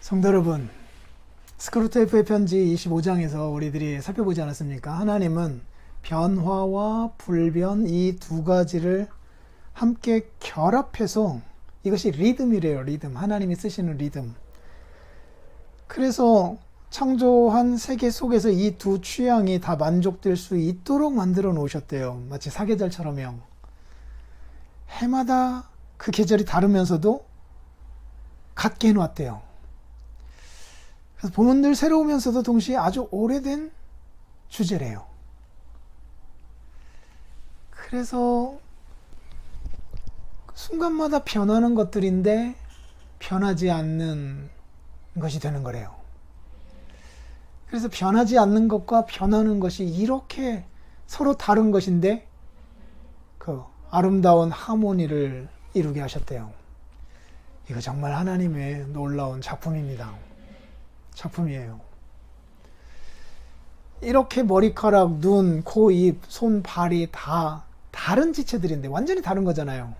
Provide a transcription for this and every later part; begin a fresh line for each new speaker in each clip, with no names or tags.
성도 여러분, 스크루테이프의 편지 25장에서 우리들이 살펴보지 않았습니까? 하나님은 변화와 불변 이 두 가지를 함께 결합해서 이것이 리듬이래요, 리듬. 하나님이 쓰시는 리듬. 그래서 창조한 세계 속에서 이 두 취향이 다 만족될 수 있도록 만들어 놓으셨대요. 마치 사계절처럼요. 해마다 그 계절이 다르면서도 같게 해놓았대요. 그래서 늘 새로우면서도 동시에 아주 오래된 주제래요. 그래서 순간마다 변하는 것들인데 변하지 않는 것이 되는 거래요. 그래서 변하지 않는 것과 변하는 것이 이렇게 서로 다른 것인데 그 아름다운 하모니를 이루게 하셨대요. 이거 정말 하나님의 놀라운 작품입니다. 작품이에요. 이렇게 머리카락, 눈, 코, 입, 손, 발이 다 다른 지체들인데 완전히 다른 거잖아요.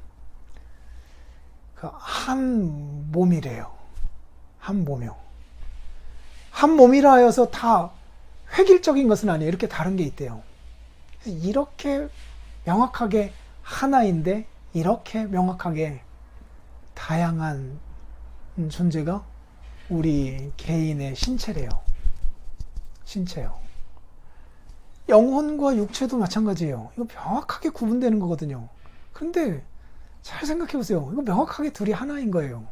그 한 몸이래요. 한 몸이요. 한 몸이라 하여서 다 획일적인 것은 아니에요. 이렇게 다른 게 있대요. 이렇게 명확하게 하나인데 이렇게 명확하게 다양한 존재가 우리 개인의 신체래요. 신체요. 영혼과 육체도 마찬가지예요. 이거 명확하게 구분되는 거거든요. 그런데 잘 생각해 보세요. 이거 명확하게 둘이 하나인 거예요.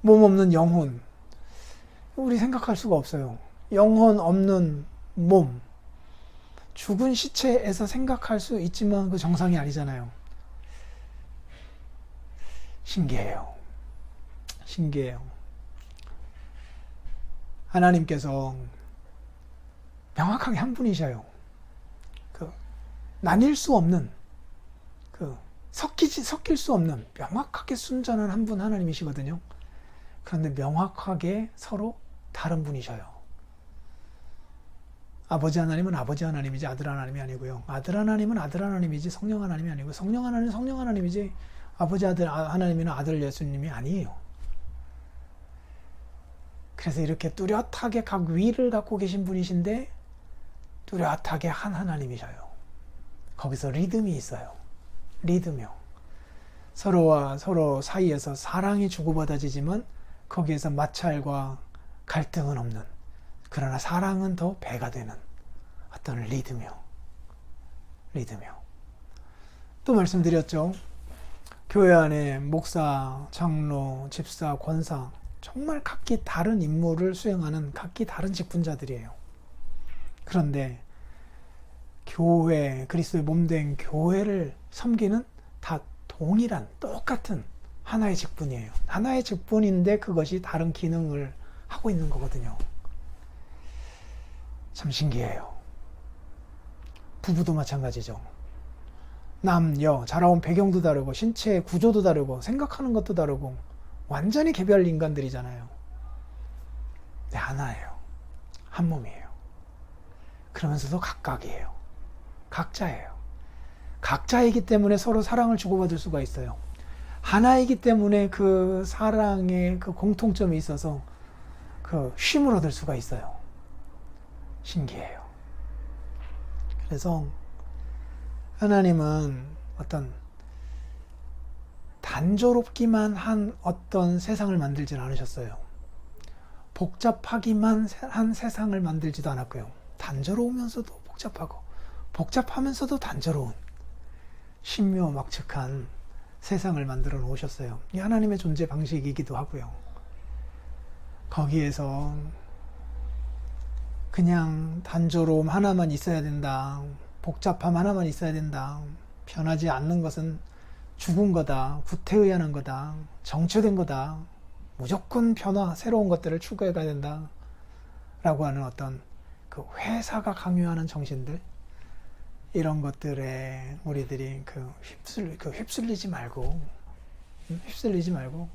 몸 없는 영혼. 우리 생각할 수가 없어요. 영혼 없는 몸. 죽은 시체에서 생각할 수 있지만 그 정상이 아니잖아요. 신기해요. 신기해요. 하나님께서 명확하게 한 분이셔요. 그 나뉠 수 없는 그 섞이지 섞일 수 없는 명확하게 순전한 한 분 하나님이시거든요. 그런데 명확하게 서로 다른 분이셔요. 아버지 하나님은 아버지 하나님이지 아들 하나님이 아니고요. 아들 하나님은 아들 하나님이지 성령 하나님이 아니고 성령 하나님은 성령 하나님이지 아버지 아들 하나님이나 아들 예수님이 아니에요. 그래서 이렇게 뚜렷하게 각 위를 갖고 계신 분이신데 뚜렷하게 한 하나님이셔요. 거기서 리듬이 있어요. 리듬이요. 서로와 서로 사이에서 사랑이 주고받아지지만 거기에서 마찰과 갈등은 없는 그러나 사랑은 더 배가 되는 어떤 리듬이요. 리듬이요. 또 말씀드렸죠. 교회 안에 목사, 장로, 집사, 권사 정말 각기 다른 임무를 수행하는 각기 다른 직분자들이에요. 그런데 교회, 그리스도의 몸된 교회를 섬기는 다 동일한 똑같은 하나의 직분이에요. 하나의 직분인데 그것이 다른 기능을 하고 있는 거거든요. 참 신기해요. 부부도 마찬가지죠. 남, 여, 자라온 배경도 다르고, 신체 구조도 다르고, 생각하는 것도 다르고, 완전히 개별 인간들이잖아요. 네, 하나예요. 한 몸이에요. 그러면서도 각각이에요. 각자예요. 각자이기 때문에 서로 사랑을 주고받을 수가 있어요. 하나이기 때문에 그 사랑의 그 공통점이 있어서 그 쉼을 얻을 수가 있어요. 신기해요. 그래서 하나님은 어떤 단조롭기만 한 어떤 세상을 만들지는 않으셨어요. 복잡하기만 한 세상을 만들지도 않았고요. 단조로우면서도 복잡하고 복잡하면서도 단조로운 신묘막측한 세상을 만들어 놓으셨어요. 이 하나님의 존재 방식이기도 하고요. 거기에서 그냥 단조로움 하나만 있어야 된다. 복잡함 하나만 있어야 된다. 변하지 않는 것은 죽은 거다. 구태의연한 거다. 정체된 거다. 무조건 변화, 새로운 것들을 추구해 가야 된다. 라고 하는 어떤 그 회사가 강요하는 정신들, 이런 것들에 우리들이 그 휩쓸, 그 휩쓸리지 말고, 휩쓸리지 말고,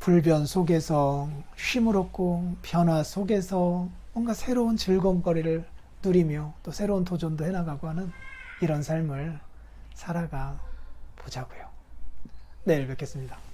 불변 속에서 쉼을 얻고, 변화 속에서 뭔가 새로운 즐거움거리를 누리며 또 새로운 도전도 해나가고 하는 이런 삶을 살아가 보자고요. 내일 뵙겠습니다.